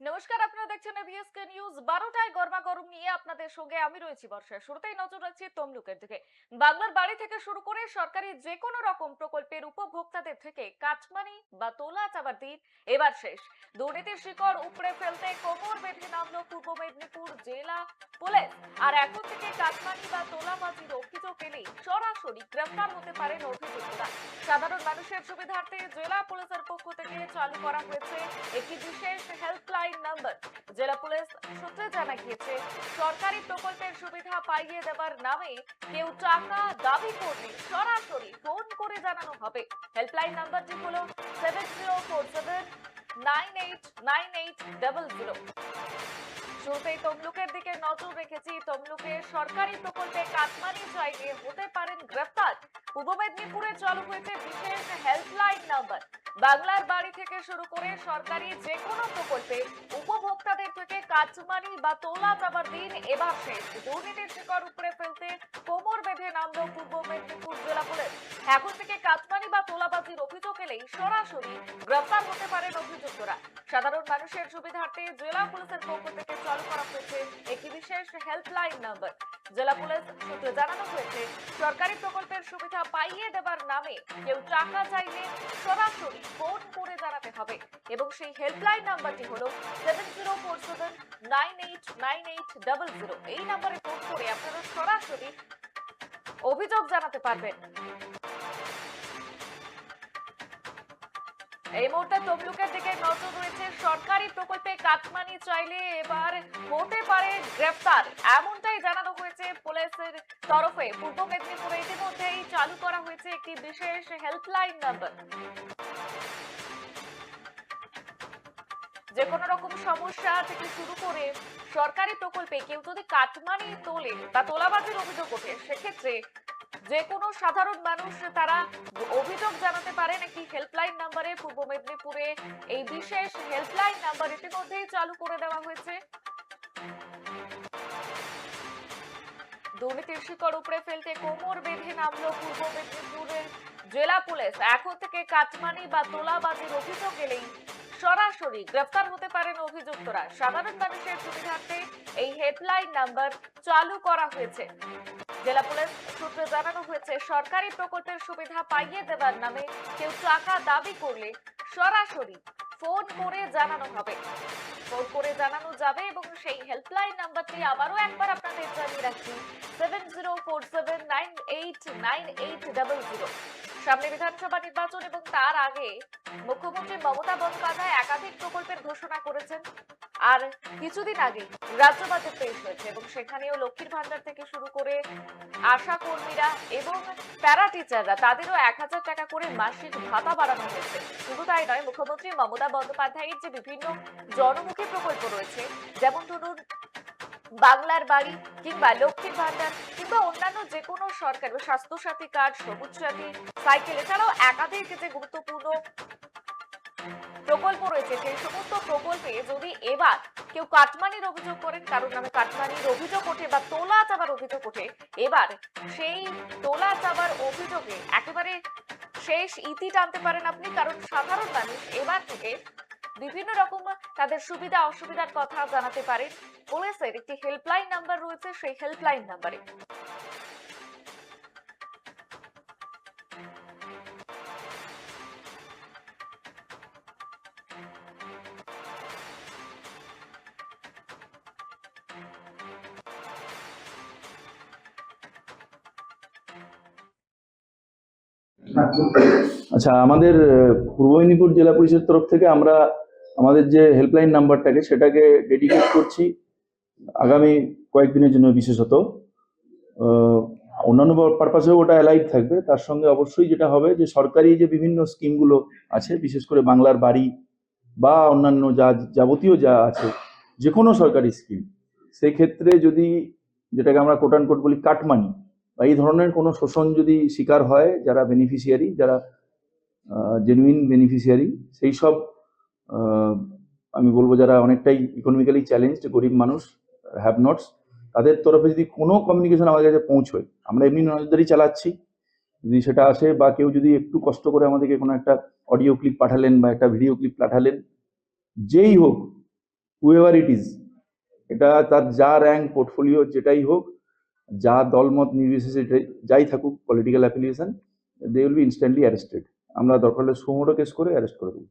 নমস্কার, আপনারা দেখছেন এবিএসকে নিউজ বারোটায় গরমা গরম নিয়ে আপনাদের সঙ্গে আমি রয়েছি বর্ষা। শুরুতেই নজর রাখছি তমলুকের দিকে। বাংলার বাড়ি থেকে শুরু করে সরকারি যে কোনো রকম প্রকল্পের উপভোক্তাদের থেকে কাটমানি বা তোলা চাবার দিন এবার শেষ। দুর্নীতির শিকড় উপড়ে ফেলতে কোমর বেঁধে নামলো পূর্ব মেদিনীপুর জেলা পুলিশ। আর এখন থেকে কাটমানি বা তোলাবাজির অভিযোগ এলেই সরাসরি গ্রেফতার হতে পারেন অভিযুক্তরা। সাধারণ মানুষের সুবিধার্থে জেলা পুলিশের পক্ষ থেকে চালু করা হয়েছে একটি বিশেষ জেলা পুলিশ সূত্রে জানা গিয়েছে, সরকারি প্রকল্পের সুবিধা পাইয়ে দেওয়ার নামে কেউ টাকা দাবি করলে সরাসরি ফোন করে জানানো হবে। হেল্পলাইন নাম্বারটি হলো seven zero four seven nine eight nine eight double zero. শুরুতেই তমলুকের দিকে নজর রেখেছি। তমলুকে সরকারি প্রকল্পে কাটমানি চাইলে হতে পারেন গ্রেফতার পূর্ব মেদিনীপুরে চালু হয়েছে বিশেষ হেল্পলাইন নাম্বার। বাংলার বাড়ি থেকে শুরু করে সরকারি যে কোনো প্রকল্পে উপভোক্তাদের থেকে কাটমানি বা তোলা যাবার দিন এবার শেষ। দুর্নীতির শিকড় উপরে ফেলতে কোমর বেঁধে নামলো পূর্ব মেদিনীপুর জেলা পুলিশ। এখন থেকে কাটমানি বা তোলাবাজির অভিযোগ এলেই সরাসরি গ্রেফতার হতে পারেন অভিযুক্তরা। সাধারণ মানুষের সুবিধার্থে জেলা পুলিশের পক্ষ থেকে চালু করা হয়েছে একটি বিশেষ হেল্পলাইন নাম্বার। জেলা পুলিশ সূত্রে জানানো হয়েছে, সরকারি প্রকল্পের সুবিধা পাইয়ে দেবার নামে কেউ টাকা চাইলে সরাসরি ফোন করে জানাতে হবে। এবং সেই হেল্পলাইন নাম্বারটি হলো seven zero four seven nine eight nine eight double zero এই নাম্বারে ফোন করে আপনারা সরাসরি অভিযোগ জানাতে পারবেন। এই মুহূর্তে তমলুকের দিকে নজর রয়েছে সরকারি প্রকল্পে কাটমানি চাইলে এবার হতে পারে গ্রেফতার। এমনটাই জানানো হয়েছে পুলিশের তরফে। পূর্ব মেদিনীপুরে ইতিমধ্যেই চালু করা হয়েছে একটি বিশেষ হেল্পলাইন নাম্বার যে কোনো রকম সমস্যা থেকে শুরু করে সরকারি প্রকল্পে কেউ যদি কাটমানি তোলে বা তোলাবাজির অভিযোগ ওঠে, সেক্ষেত্রে যে কোনো সাধারণ মানুষ তারা অভিযোগ জানাতে পারেন একটি হেল্পলাইন নাম্বারে পূর্ব মেদিনীপুরে এই বিশেষ হেল্পলাইন নাম্বার ইতিমধ্যেই চালু করে দেওয়া হয়েছে। দুর্নীতির শিকড় উপরে ফেলতে কোমর বেঁধে নামলো পূর্ব মেদিনীপুরের জেলা পুলিশ। এখন থেকে কাটমানি বা তোলাবাজির অভিযোগ এলেই সরাসরি গ্রেফতার হতে পারেন অভিযুক্তরা। সাধারণ মানুষের সুবিধার্থে এই হেল্পলাইন নাম্বার চালু করা হয়েছে। জেলা পুলিশ সূত্রে জানানো হয়েছে, সরকারি প্রকল্পের সুবিধা পাইয়ে দেওয়ার নামে কেউ টাকা দাবি করলে সরাসরি ফোন করে জানানো হবে। ফোন করে জানানো যাবে এবং সেই হেল্পলাইন নাম্বারটি আবারও একবার আপনাদের জানিয়ে রাখছি seven zero four seven nine eight nine eight double zero সামনে বিধানসভা নির্বাচন এবং তার আগে মুখ্যমন্ত্রী মমতা বন্দ্যোপাধ্যায় একাধিক প্রকল্পের ঘোষণা করেছেন। আর কিছুদিন আগে রাজ্য বাজেট পেশ হয়েছে এবং সেখানেও লক্ষ্মীর ভান্ডার থেকে শুরু করে আশা কর্মীরা এবং প্যারা টিচাররা তাদেরও এক হাজার টাকা করে মাসিক ভাতা বাড়ানো হয়েছে। শুধু তাই নয়, মুখ্যমন্ত্রী মমতা বন্দ্যোপাধ্যায়ের যে বিভিন্ন জনমুখী প্রকল্প রয়েছে, যেমন ধরুন বাংলার বাড়ি কিংবা লক্ষ্মীর ভান্ডার কিংবা অন্যান্য যে কোনো সরকার স্বাস্থ্য সাথী কার্ড, সবুজ সাথী সাইকেল, এছাড়াও একাধিক যে গুরুত্বপূর্ণ প্রকল্প রয়েছে, সেই সমস্ত প্রকল্পে যদি এবার কেউ কাটমানির অভিযোগ করেন কারোর নামে কাটমানির অভিযোগ ওঠে বা তোলা চাবার অভিযোগ ওঠে, এবার সেই তোলা চাবার অভিযোগে একেবারে শেষ ইতি টানতে পারেন আপনি, কারণ সাধারণ মানুষ এবার থেকে বিভিন্ন রকম তাদের সুবিধা, অসুবিধার কথা জানাতে পারেন। পুলিশের একটি হেল্পলাইন নাম্বার রয়েছে, সেই হেল্পলাইন নাম্বারে আচ্ছা আমাদের পূর্ব মেদিনীপুর জেলা পুলিশের তরফ থেকে আমরা আমাদের যে হেল্পলাইন নাম্বারটাকে সেটাকে ডেডিকেট করছি আগামী কয়েকদিনের জন্য বিশেষত। অন্যান্য পারপাসেও ওটা অ্যালাইভ থাকবে। তার সঙ্গে অবশ্যই যেটা হবে যে সরকারি যে বিভিন্ন স্কিমগুলো আছে, বিশেষ করে বাংলার বাড়ি বা অন্যান্য যা যাবতীয় যা আছে যে কোনো সরকারি স্কিম সেই ক্ষেত্রে যদি যেটাকে আমরা কোটান কোট বলি কাটমানি বা এই ধরনের কোনো শোষণ যদি শিকার হয়, যারা বেনিফিশিয়ারি যারা জেনুইন বেনিফিশিয়ারি সেই সব আমি বলব যারা অনেকটাই ইকোনমিক্যালি চ্যালেঞ্জড গরিব মানুষ হ্যাভ নটস তাদের তরফে যদি কোনো কমিউনিকেশন আমাদের কাছে পৌঁছয়, আমরা এমনি নজরদারি চালাচ্ছি। যদি সেটা আসে বা কেউ যদি একটু কষ্ট করে আমাদেরকে কোনো একটা অডিও ক্লিপ পাঠালেন বা একটা ভিডিও ক্লিপ পাঠালেন, যেই হোক হুএভার ইট ইজ এটা তার যা র্যাঙ্ক পোর্টফোলিও যেটাই হোক যা দলমত নির্বিশেষে যাই থাকুক political affiliation they will be instantly arrested আমরা দরকার হলে সুমোটো কেস করে অ্যারেস্ট করে দেবো।